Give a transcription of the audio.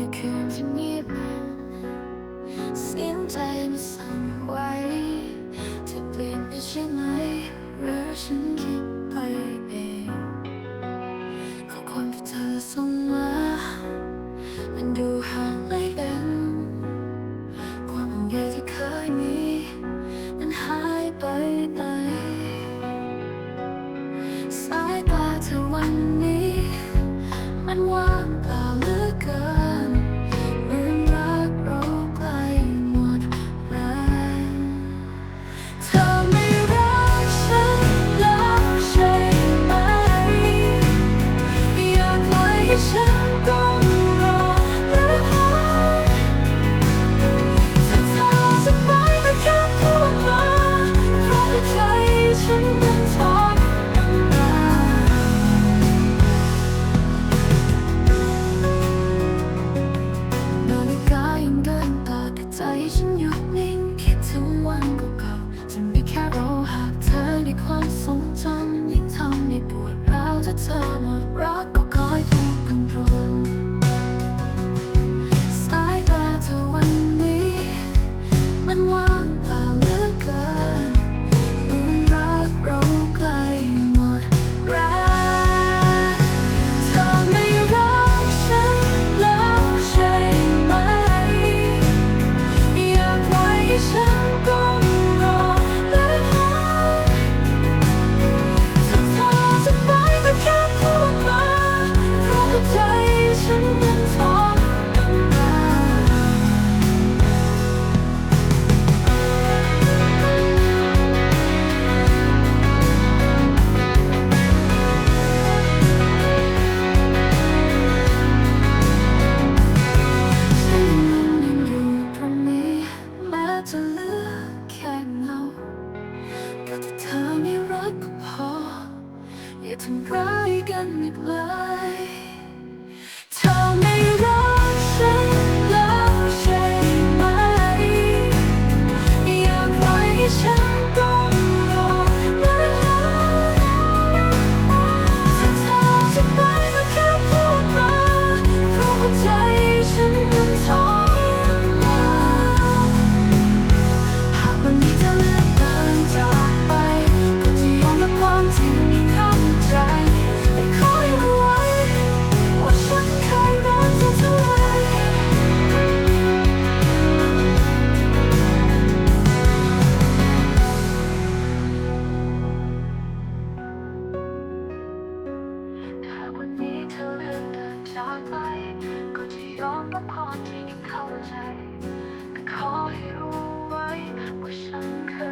ในคืนที่เงียเสียงใจมันสั่นไวเธอเปลี่ยนไปใช่ไหมหรือฉันคิดไปเองความที่เธอส่งมา มันดูห่างไกลกัน ความห่วงใที่เคยมีมันหายไปไหนสายตาเธอวันนี้ มันว่าง อย่าทำร้ายกันอีกเลย และพรที่เข้าใจแต่ขอให้รู้ไว้ว่าฉันเคย